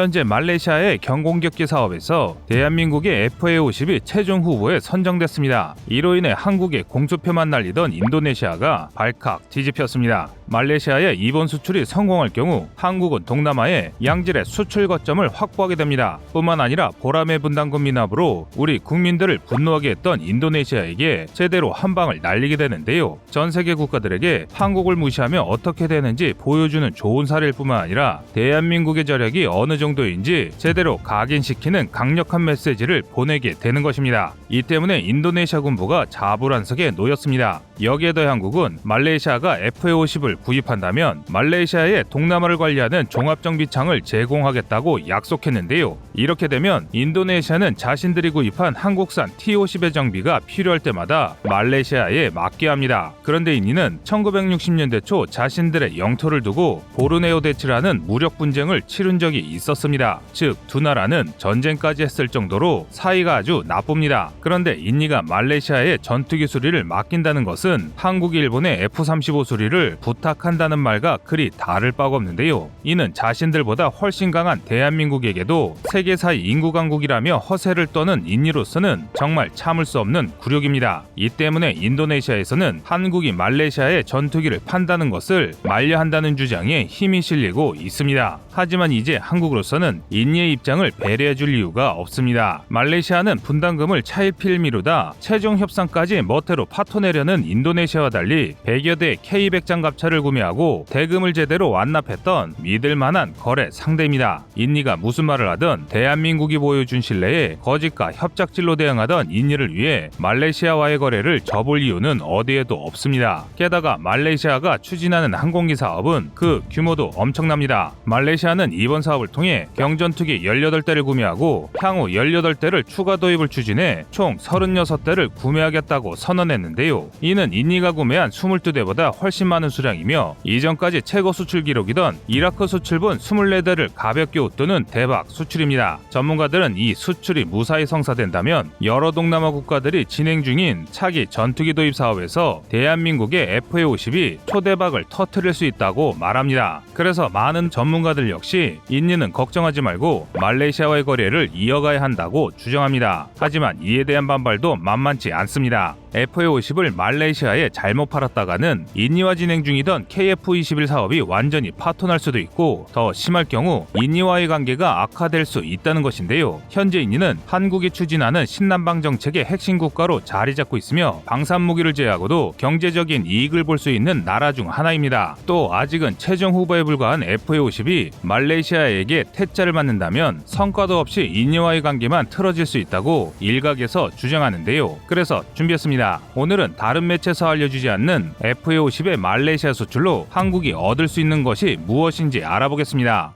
현재 말레이시아의 경공격기 사업에서 대한민국의 FA50이 최종 후보에 선정됐습니다. 이로 인해 한국의 공수표만 날리던 인도네시아가 발칵 뒤집혔습니다. 말레이시아의 이번 수출이 성공할 경우 한국은 동남아에 양질의 수출 거점을 확보하게 됩니다. 뿐만 아니라 보람의 분담금 미납으로 우리 국민들을 분노하게 했던 인도네시아에게 제대로 한 방을 날리게 되는데요. 전 세계 국가들에게 한국을 무시하며 어떻게 되는지 보여주는 좋은 사례일 뿐만 아니라 대한민국의 저력이 어느 정도인지 제대로 각인시키는 강력한 메시지를 보내게 되는 것입니다. 이 때문에 인도네시아 군부가 자불안석에 놓였습니다. 여기에 더해 한국은 말레이시아가 FA50을 구입한다면 말레이시아의 동남아를 관리하는 종합정비창을 제공하겠다고 약속했는데요. 이렇게 되면 인도네시아는 자신들이 구입한 한국산 T50의 정비가 필요할 때마다 말레이시아에 맡게 합니다. 그런데 인니는 1960년대 초 자신들의 영토를 두고 보르네오 대치라는 무력 분쟁을 치른 적이 있었습니다. 즉 두 나라는 전쟁까지 했을 정도로 사이가 아주 나쁩니다. 그런데 인니가 말레이시아에 전투기 수리를 맡긴다는 것은 한국이 일본의 F-35 수리를 부탁 한다는 말과 그리 다를 바가 없는데요. 이는 자신들보다 훨씬 강한 대한민국에게도 세계사의 인구 강국이라며 허세를 떠는 인니로서는 정말 참을 수 없는 굴욕입니다. 이 때문에 인도네시아에서는 한국이 말레이시아에 전투기를 판다는 것을 만려한다는 주장에 힘이 실리고 있습니다. 하지만 이제 한국으로서는 인니의 입장을 배려해줄 이유가 없습니다. 말레이시아는 분담금을 차일피일 미루다 최종 협상까지 멋대로 파토내려는 인도네시아와 달리 100여 대 K100 장갑차를 구매하고 대금을 제대로 완납했던 믿을만한 거래 상대입니다. 인니가 무슨 말을 하든 대한민국이 보여준 신뢰에 거짓과 협작질로 대응하던 인니를 위해 말레이시아와의 거래를 접을 이유는 어디에도 없습니다. 게다가 말레이시아가 추진하는 항공기 사업은 그 규모도 엄청납니다. 말레이시아는 이번 사업을 통해 경전투기 18대를 구매하고 향후 18대를 추가 도입을 추진해 총 36대를 구매하겠다고 선언했는데요. 이는 인니가 구매한 22대보다 훨씬 많은 수량이며 이전까지 최고 수출 기록이던 이라크 수출분 24대를 가볍게 웃도는 대박 수출입니다. 전문가들은 이 수출이 무사히 성사된다면 여러 동남아 국가들이 진행 중인 차기 전투기 도입 사업에서 대한민국의 FA50이 초대박을 터트릴 수 있다고 말합니다. 그래서 많은 전문가들 역시 인니는 걱정하지 말고 말레이시아와의 거래를 이어가야 한다고 주장합니다. 하지만 이에 대한 반발도 만만치 않습니다. FA50을 말레이시아에 잘못 팔았다가는 인니와 진행 중이던 KF21 사업이 완전히 파토날 수도 있고 더 심할 경우 인니와의 관계가 악화될 수 있다는 것인데요. 현재 인니는 한국이 추진하는 신남방 정책의 핵심 국가로 자리 잡고 있으며 방산 무기를 제외하고도 경제적인 이익을 볼 수 있는 나라 중 하나입니다. 또 아직은 최종 후보에 불과한 FA50이 말레이시아에게 퇴짜를 맞는다면 성과도 없이 인니와의 관계만 틀어질 수 있다고 일각에서 주장하는데요. 그래서 준비했습니다. 오늘은 다른 매체에서 알려주지 않는 FA50의 말레이시아 수출로 한국이 얻을 수 있는 것이 무엇인지 알아보겠습니다.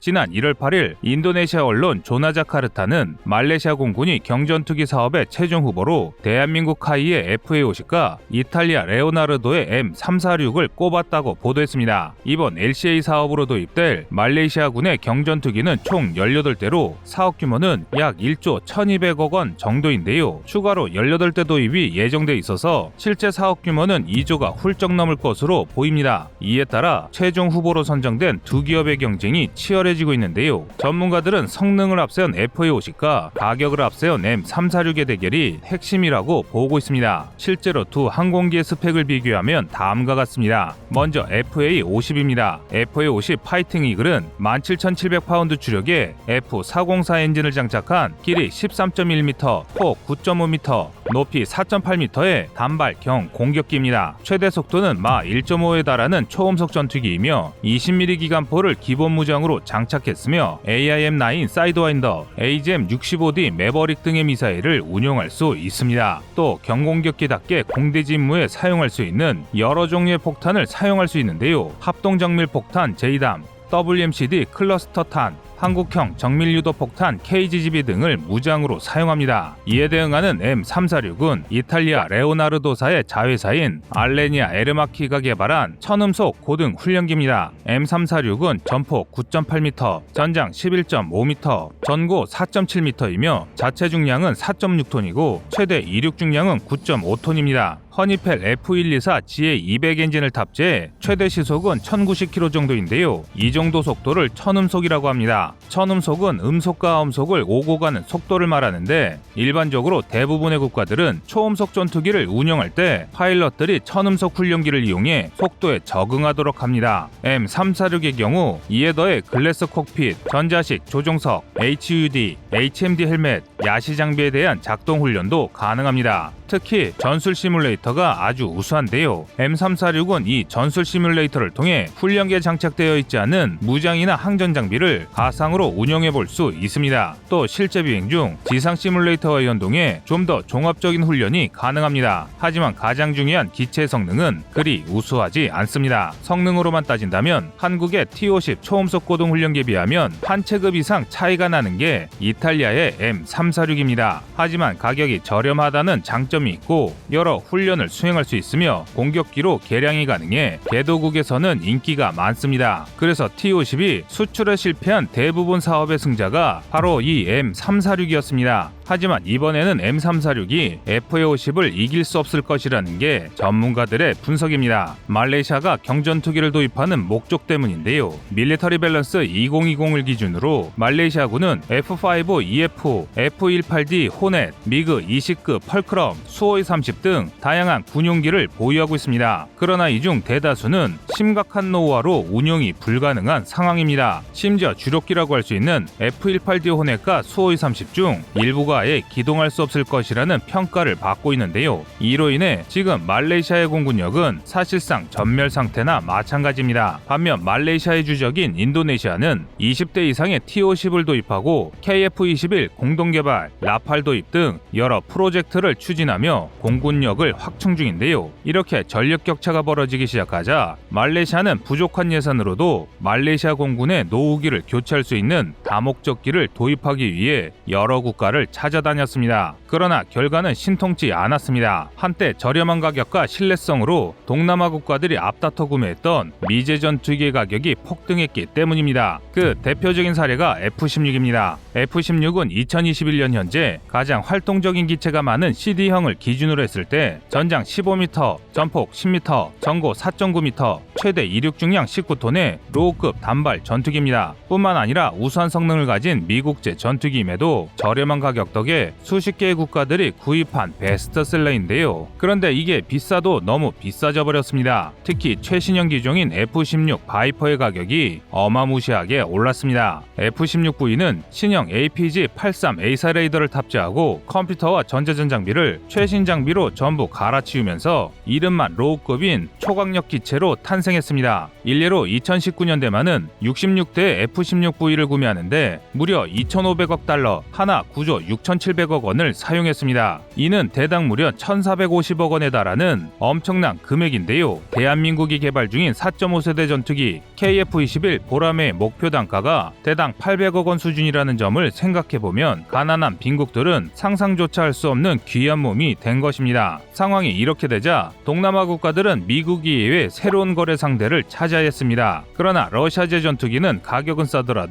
지난 1월 8일 인도네시아 언론 조나자카르타는 말레이시아 공군이 경전투기 사업의 최종 후보로 대한민국 카이의 FA50과 이탈리아 레오나르도의 M346을 꼽았다고 보도했습니다. 이번 LCA 사업으로 도입될 말레이시아군의 경전투기는 총 18대로 사업 규모는 약 1조 1200억 원 정도인데요. 추가로 18대 도입이 예정돼 있어서 실제 사업 규모는 2조가 훌쩍 넘을 것으로 보입니다. 이에 따라 최종 후보로 선정된 두 기업의 경쟁이 치열해 치열해지고 있는데요. 전문가들은 성능을 앞세운 FA50과 가격을 앞세운 M346의 대결이 핵심이라고 보고 있습니다. 실제로 두 항공기의 스펙을 비교하면 다음과 같습니다. 먼저 FA50입니다. FA50 파이팅 이글은 17,700파운드 주력의 F404 엔진을 장착한 길이 13.1m, 폭 9.5m, 높이 4.8m의 단발 경 공격기입니다. 최대 속도는 마 1.5에 달하는 초음속 전투기이며 20mm 기관포를 기본 무장으로 장착했으며 AIM-9 사이드와인더, AGM-65D 매버릭 등의 미사일을 운용할 수 있습니다. 또 경공격기답게 공대지 임무에 사용할 수 있는 여러 종류의 폭탄을 사용할 수 있는데요. 합동정밀 폭탄 제이담, WMCD 클러스터 탄, 한국형 정밀유도 폭탄 KGGB 등을 무장으로 사용합니다. 이에 대응하는 M346은 이탈리아 레오나르도사의 자회사인 알레니아 에르마키가 개발한 천음속 고등 훈련기입니다. M346은 전폭 9.8m, 전장 11.5m, 전고 4.7m이며 자체 중량은 4.6톤이고 최대 이륙 중량은 9.5톤입니다. 허니펠 F124 GA200 엔진을 탑재해 최대 시속은 1090km 정도인데요. 이 정도 속도를 천음속이라고 합니다. 천음속은 음속과 음속을 오고 가는 속도를 말하는데 일반적으로 대부분의 국가들은 초음속 전투기를 운영할 때 파일럿들이 천음속 훈련기를 이용해 속도에 적응하도록 합니다. M346의 경우 이에 더해 글래스 콕핏, 전자식 조종석, HUD, HMD 헬멧, 야시 장비에 대한 작동 훈련도 가능합니다. 특히 전술 시뮬레이터가 아주 우수한데요. M346은 이 전술 시뮬레이터를 통해 훈련기에 장착되어 있지 않은 무장이나 항전 장비를 가 상으로 운영해 볼 수 있습니다. 또 실제 비행 중 지상 시뮬레이터와 연동해 좀 더 종합적인 훈련이 가능합니다. 하지만 가장 중요한 기체 성능은 그리 우수하지 않습니다. 성능으로만 따진다면 한국의 T-50 초음속 고동 훈련기에 비하면 한 체급 이상 차이가 나는 게 이탈리아의 M346입니다. 하지만 가격이 저렴하다는 장점이 있고 여러 훈련을 수행할 수 있으며 공격기로 개량이 가능해 개도국에서는 인기가 많습니다. 그래서 T-50이 수출에 실패한 대 부분 사업의 승자가 바로 이 M346이었습니다. 하지만 이번에는 M346이 FA50을 이길 수 없을 것이라는 게 전문가들의 분석입니다. 말레이시아가 경전투기를 도입하는 목적 때문인데요. 밀리터리 밸런스 2020을 기준으로 말레이시아군은 F5 EF, F18D 호넷, 미그 20급 펄크럼, 수호이 30 등 다양한 군용기를 보유하고 있습니다. 그러나 이 중 대다수는 심각한 노후화로 운용이 불가능한 상황입니다. 심지어 주력기 라고 할 수 있는 F18D 호넷과 수호이 30 중 일부가 아예 기동할 수 없을 것이라는 평가를 받고 있는데요. 이로 인해 지금 말레이시아의 공군력은 사실상 전멸 상태나 마찬가지입니다. 반면 말레이시아의 주적인 인도네시아는 20대 이상의 T-50을 도입하고 KF-21 공동개발, 라팔 도입 등 여러 프로젝트를 추진하며 공군력을 확충 중인데요. 이렇게 전력 격차가 벌어지기 시작하자 말레이시아는 부족한 예산으로도 말레이시아 공군의 노후기를 교체할 수 있는 다목적기를 도입하기 위해 여러 국가를 찾아다녔습니다. 그러나 결과는 신통치 않았습니다. 한때 저렴한 가격과 신뢰성으로 동남아 국가들이 앞다퉈 구매했던 미제 전투기의 가격이 폭등했기 때문입니다. 그 대표적인 사례가 F-16입니다. F-16은 2021년 현재 가장 활동적인 기체가 많은 CD형을 기준으로 했을 때 전장 15m, 전폭 10m, 전고 4.9m, 최대 이륙 중량 19톤의 로우급 단발 전투기입니다. 뿐만 아니라 우수한 성능을 가진 미국제 전투기임에도 저렴한 가격 덕에 수십 개의 국가들이 구입한 베스트셀러인데요. 그런데 이게 비싸도 너무 비싸져 버렸습니다. 특히 최신형 기종인 F-16 바이퍼의 가격이 어마무시하게 올랐습니다. F-16V는 신형 APG-83 A사 레이더를 탑재하고 컴퓨터와 전자전 장비를 최신 장비로 전부 갈아치우면서 이름만 로우급인 초강력 기체로 탄생했습니다. 일례로 2019년대만은 66대 F-16V를 구매하는데 무려 2,500억 달러, 하나 구조 6,700억 원을 사용했습니다. 이는 대당 무려 1,450억 원에 달하는 엄청난 금액인데요. 대한민국이 개발 중인 4.5세대 전투기 KF-21 보람의 목표 단가가 대당 800억 원 수준이라는 점을 생각해보면 가난한 빈국들은 상상조차 할 수 없는 귀한 몸이 된 것입니다. 상황이 이렇게 되자 동남아 국가들은 미국 이외의 새로운 거래 상대를 했습니다. 그러나 러시아제 전투기는 가격은 싸더라도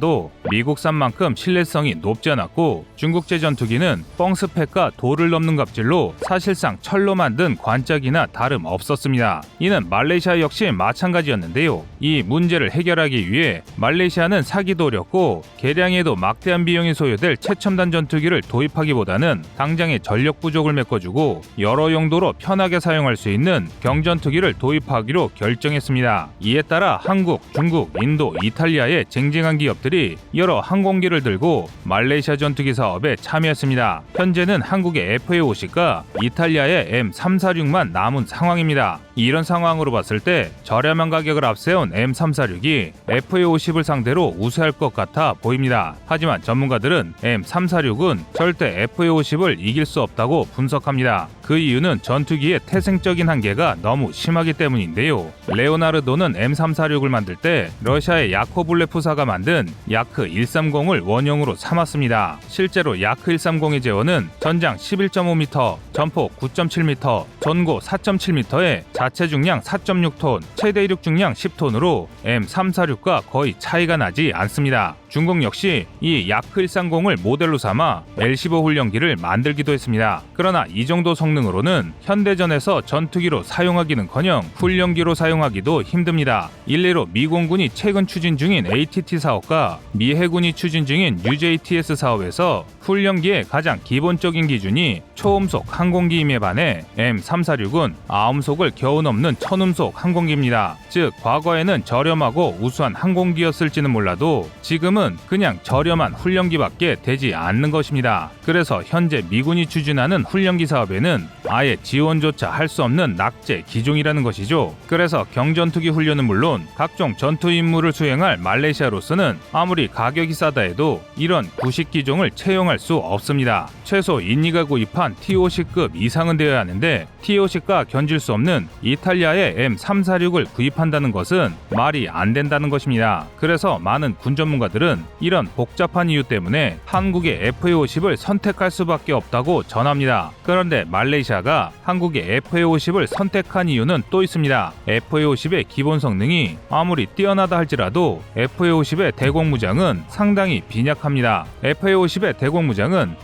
미국산만큼 신뢰성이 높지 않았고 중국제 전투기는 뻥스펙과 도를 넘는 갑질로 사실상 철로 만든 관짝이나 다름 없었습니다. 이는 말레이시아 역시 마찬가지였는데요. 이 문제를 해결하기 위해 말레이시아는 사기도 어렵고 개량에도 막대한 비용이 소요될 최첨단 전투기를 도입하기보다는 당장의 전력 부족을 메꿔주고 여러 용도로 편하게 사용할 수 있는 경전투기를 도입하기로 결정했습니다. 이에 따라 한국, 중국, 인도, 이탈리아의 쟁쟁한 기업들 이 여러 항공기를 들고 말레이시아 전투기 사업에 참여했습니다. 현재는 한국의 FA50과 이탈리아의 M346만 남은 상황입니다. 이런 상황으로 봤을 때 저렴한 가격을 앞세운 M346이 FA50을 상대로 우세할 것 같아 보입니다. 하지만 전문가들은 M346은 절대 FA50을 이길 수 없다고 분석합니다. 그 이유는 전투기의 태생적인 한계가 너무 심하기 때문인데요. 레오나르도는 M346을 만들 때 러시아의 야코블레프사가 만든 야크 130을 원형으로 삼았습니다. 실제로 야크 130의 제원은 전장 11.5m, 전폭 9.7m, 전고 4.7m에 자체 중량 4.6톤, 최대 이륙 중량 10톤으로 M346과 거의 차이가 나지 않습니다. 중국 역시 이 130을 모델로 삼아 L15 훈련기를 만들기도 했습니다. 그러나 이 정도 성능으로는 현대전에서 전투기로 사용하기는커녕 훈련기로 사용하기도 힘듭니다. 일례로 미 공군이 최근 추진 중인 ATT 사업과 미 해군이 추진 중인 UJTS 사업에서 훈련기의 가장 기본적인 기준이 초음속 항공기임에 반해 M346은 아음속을 겨우 넘는 천음속 항공기입니다. 즉 과거에는 저렴하고 우수한 항공기였을지는 몰라도 지금은 그냥 저렴한 훈련기밖에 되지 않는 것입니다. 그래서 현재 미군이 추진하는 훈련기 사업에는 아예 지원조차 할 수 없는 낙제 기종이라는 것이죠. 그래서 경전투기 훈련은 물론 각종 전투 임무를 수행할 말레이시아로서는 아무리 가격이 싸다 해도 이런 구식 기종을 채용할 수 없습니다. 최소 인니가 구입한 TOC급 이상은 되어야 하는데 TOC가 견질 수 없는 이탈리아의 M346을 구입한다는 것은 말이 안 된다는 것입니다. 그래서 많은 군 전문가들은 이런 복잡한 이유 때문에 한국의 FA50을 선택할 수밖에 없다고 전합니다. 그런데 말레이시아가 한국의 FA50을 선택한 이유는 또 있습니다. FA50의 기본 성능이 아무리 뛰어나다 할지라도 FA50의 대공무장은 상당히 빈약합니다. FA50의 대공무장은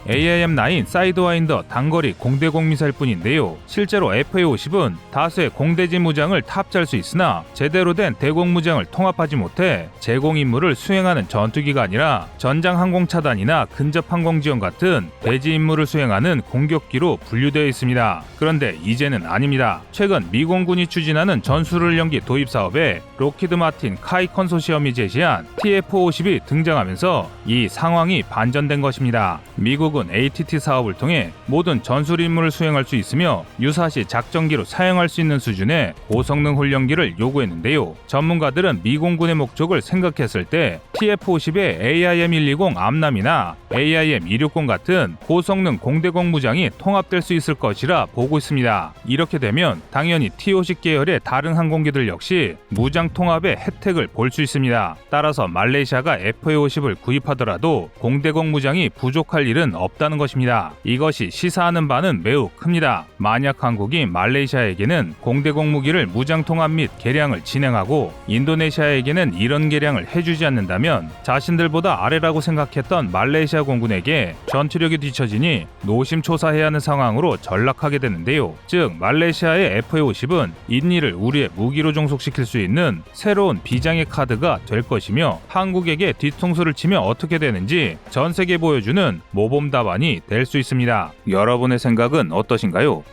AIM-9 사이드와인더 단거리 공대공 미사일뿐인데요. 실제로 FA50은 다수의 공대지 무장을 탑재할 수 있으나 제대로 된 대공 무장을 통합하지 못해 제공 임무를 수행하는 전투기가 아니라 전장 항공 차단이나 근접 항공 지원 같은 대지 임무를 수행하는 공격기로 분류되어 있습니다. 그런데 이제는 아닙니다. 최근 미 공군이 추진하는 전술훈련기 도입 사업에 로키드 마틴 카이 컨소시엄이 제시한 TF-50이 등장하면서 이 상황이 반전된 것입니다. 미국은 ATT 사업을 통해 모든 전술 임무를 수행할 수 있으며 유사시 작전기로 사용할 수 있는 수준의 고성능 훈련기를 요구했는데요. 전문가들은 미 공군의 목적을 생각했을 때 TF-50의 AIM-120 암남이나 AIM-260 같은 고성능 공대공 무장이 통합될 수 있을 것이라 보고 있습니다. 이렇게 되면 당연히 T-50 계열의 다른 항공기들 역시 무장 통합의 혜택을 볼 수 있습니다. 따라서 말레이시아가 FA-50을 구입하더라도 공대공 무장이 부족할 일은 없다는 것입니다. 이것이 시사하는 바는 매우 큽니다. 만약 한국이 말레이시아에게는 공대 공 무기를 무장 통합 및 개량을 진행하고 인도네시아에게는 이런 개량을 해주지 않는다면 자신들보다 아래라고 생각했던 말레이시아 공군에게 전투력이 뒤처지니 노심초사해야 하는 상황으로 전락하게 되는데요. 즉 말레이시아의 FA-50은 인니를 우리의 무기로 종속시킬 수 있는 새로운 비장의 카드가 될 것이며 한국에게 뒤통수를 치면 어떻게 되는지 전 세계 보여주는 모범 답안이 될 수 있습니다. 여러분의 생각은 어떠신가요?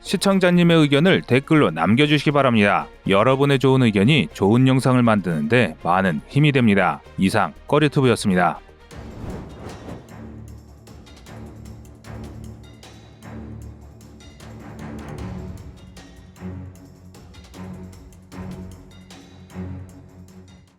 시청자님의 의견을 댓글로 남겨주시기 바랍니다. 여러분의 좋은 의견이 좋은 영상을 만드는데 많은 힘이 됩니다. 이상 꺼리투브였습니다.